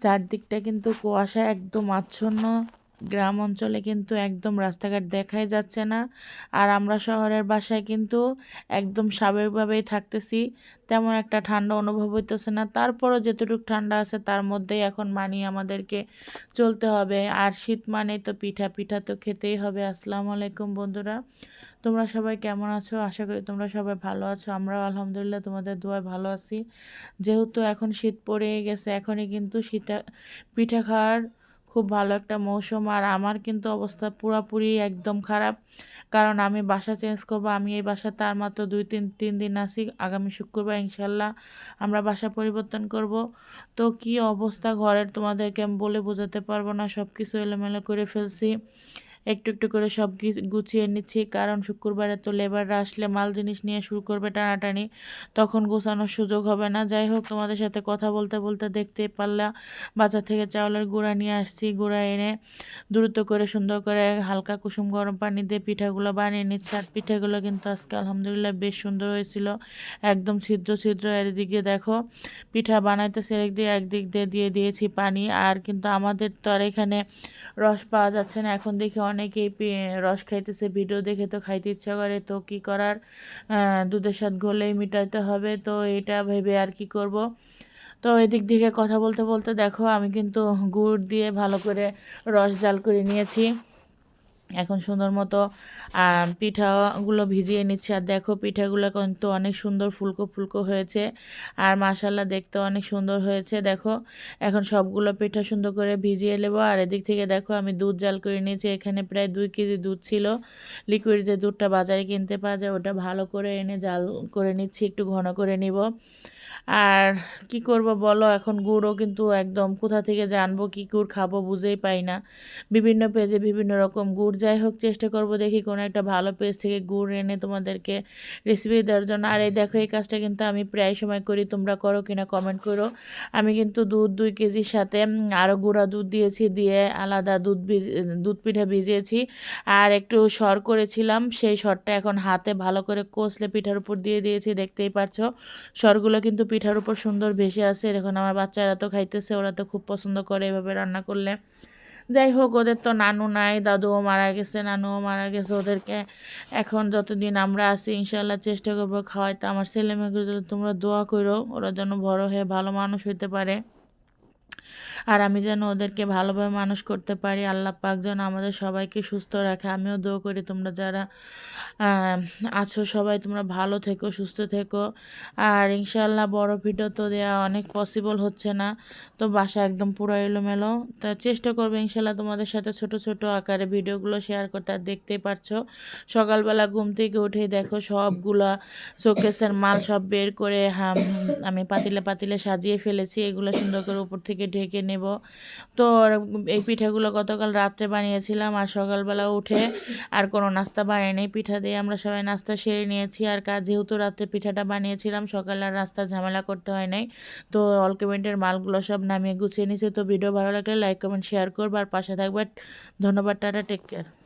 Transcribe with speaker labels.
Speaker 1: চারদিকটা কিন্তু কুয়াশা একদম আচ্ছন্ন। গ্রাম অঞ্চলে কিন্তু একদম রাস্তাঘাট দেখাই যাচ্ছে না। আর আমরা শহরের বাসায় কিন্তু একদম স্বাভাবিকভাবেই থাকতেছি। তেমন একটা ঠান্ডা অনুভব হইতেছে না। তারপরও যেতটুকু ঠান্ডা আছে তার মধ্যেই এখন মানিয়ে আমাদেরকে চলতে হবে। আর শীত মানেই তো পিঠা পিঠা তো খেতেই হবে। আসসালামু আলাইকুম বন্ধুরা, তোমরা সবাই কেমন আছো? আশা করি তোমরা সবাই ভালো আছো। আমরাও আলহামদুলিল্লাহ তোমাদের দোয়ায় ভালো আছি। যেহেতু এখন শীত পড়ে গেছে, এখনই কিন্তু শীতা পিঠা খাওয়ার খুব ভালো একটা মৌসুম আর আমার কিন্তু অবস্থা পুরাপুরি একদম খারাপ। কারণ আমি বাসা চেঞ্জ করব, আমি এই বাসা তার মাত্র দুই তিন তিন দিন আসি আগামী শুক্রবার ইনশাল্লাহ আমরা বাসা পরিবর্তন করব। তো কি অবস্থা ঘরের তোমাদেরকে আমি বলে বোঝাতে পারব না সব কিছু এলোমেলো করে ফেলছি। একটু একটু করে সব গুছিয়ে নিচ্ছি। কারণ শুক্রবারে তো লেবাররা আসলে মাল জিনিস নিয়ে শুরু করবে টানাটানি, তখন গোছানোর সুযোগ হবে না। যাই হোক, তোমাদের সাথে কথা বলতে বলতে দেখতে পারলাম বাজার থেকে চাউলের গুঁড়া নিয়ে আসছি। গুঁড়া এনে দ্রুত করে সুন্দর করে হালকা কুসুম গরম পানি দিয়ে পিঠাগুলো বানিয়ে নিচ্ছি। আর পিঠাগুলো কিন্তু আজকে আলহামদুলিল্লাহ বেশ সুন্দর হয়েছিল। একদম ছিদ্র ছিদ্র এদিকে দেখো, পিঠা বানাইতেছে একদিকে, একদিক দিয়ে দিয়ে দিয়েছি পানি। আর কিন্তু আমাদের তো আর এখানে রস পাওয়া যাচ্ছে না। এখন দেখি অনেকেই রস খাইতেছে, ভিডিও দেখে তো খাইতে ইচ্ছা করে, তো কি করার? দুধের সাথে গলেই মিটাইতে হবে, তো এটা ভেবে আর কি করব? তো এদিক থেকে কথা বলতে বলতে দেখো, আমি কিন্তু গুড় দিয়ে ভালো করে রস জাল করে নিয়েছি। এখন সুন্দর মতো পিঠাগুলো ভিজিয়ে নিচ্ছে। আর দেখো পিঠাগুলো কিন্তু অনেক সুন্দর ফুলকো ফুলকো হয়েছে। আর মাসাল্লা দেখতে অনেক সুন্দর হয়েছে। দেখো, এখন সবগুলো পিঠা সুন্দর করে ভিজিয়ে নেব। আর এদিক থেকে দেখো আমি দুধ জাল করে নিয়েছি। এখানে প্রায় দুই কেজি দুধ ছিল। লিকুইড যে দুধটা বাজারে কিনতে পাওয়া যায়, ওটা ভালো করে এনে জাল করে নিচ্ছি, একটু ঘন করে নিব। আর কি করব বলো, এখন গুড়ও কিন্তু একদম কোথা থেকে জানব কি গুড় খাব বুঝেই পাই না। বিভিন্ন পেজে বিভিন্ন রকম গুড় যাই হোক চেষ্টা করব দেখি কোনো একটা ভালো পেজ থেকে গুড় এনে তোমাদেরকে রেসিপি দেওয়ার জন্য। আর এই দেখো এই কাজটা কিন্তু আমি প্রায় সময় করি তোমরা করো কিনা কমেন্ট করো। আমি কিন্তু দুধ দুই কেজির সাথে আরও গুঁড়া দুধ দিয়েছি দিয়ে আলাদা দুধ দুধ পিঠা ভিজিয়েছি। আর একটু সর করেছিলাম সেই সরটা এখন হাতে ভালো করে কষলে পিঠার উপর দিয়ে দিয়েছি দেখতেই পারছ। সরগুলো কিন্তু পিঠার উপর সুন্দর ভেসে আছে দেখুন আমার বাচ্চারা তো খাইতেছে ওরা তো খুব পছন্দ করে এভাবে রান্না করলে। যাই হোক ওদের তো নানু নাই, দাদুও মারা গেছে, নানুও মারা গেছে, ওদেরকে এখন যতদিন আমরা আছি ইনশাল্লাহ চেষ্টা করব খাওয়াইতে। আমার ছেলে মেয়েগুলো তোমরা দোয়া করো, ওরা যেন বড় হয়ে ভালো মানুষ হইতে পারে। আর আমি যেন ওদেরকে ভালোভাবে মানুষ করতে পারি। আল্লাহ পাক যেন আমাদের সবাইকে সুস্থ রাখে। আমিও দোয়া করি তোমরা যারা আছো সবাই তোমরা ভালো থেকো, সুস্থ থেকো। আর ইনশাল্লাহ বড় ভিডিও তো দেওয়া অনেক পসিবল হচ্ছে না। তো বাসা একদম পুরো এলোমেলো। তা চেষ্টা করবে ইনশাল্লাহ তোমাদের সাথে ছোট ছোট আকারে ভিডিওগুলো শেয়ার করতে। আর দেখতেই পারছ, সকালবেলা ঘুম থেকে উঠে দেখো সবগুলা শোকেসের মাল সব বের করে আমি পাতিলে পাতিলে সাজিয়ে ফেলেছি। এগুলো সুন্দর করে উপর থেকে ঢেকে নেব। তো এই পিঠাগুলো গতকাল রাত্রে বানিয়েছিলাম আর সকালবেলা উঠে আর কোনো নাস্তা বানিয়ে পিঠা দিয়ে আমরা সবাই নাস্তা সেরে নিয়েছি আর কাজ যেহেতু রাত্রে পিঠাটা বানিয়েছিলাম, সকালে আর রাস্তা ঝামেলা করতে হয় নাই। তো অলকেমেন্টের মালগুলো সব নামিয়ে গুছিয়ে নিয়েছি। তো ভিডিও ভালো লাগলে লাইক, কমেন্ট শেয়ার করব। আর পাশে থাকবে। ধন্যবাদ, টাটা টেক কেয়ার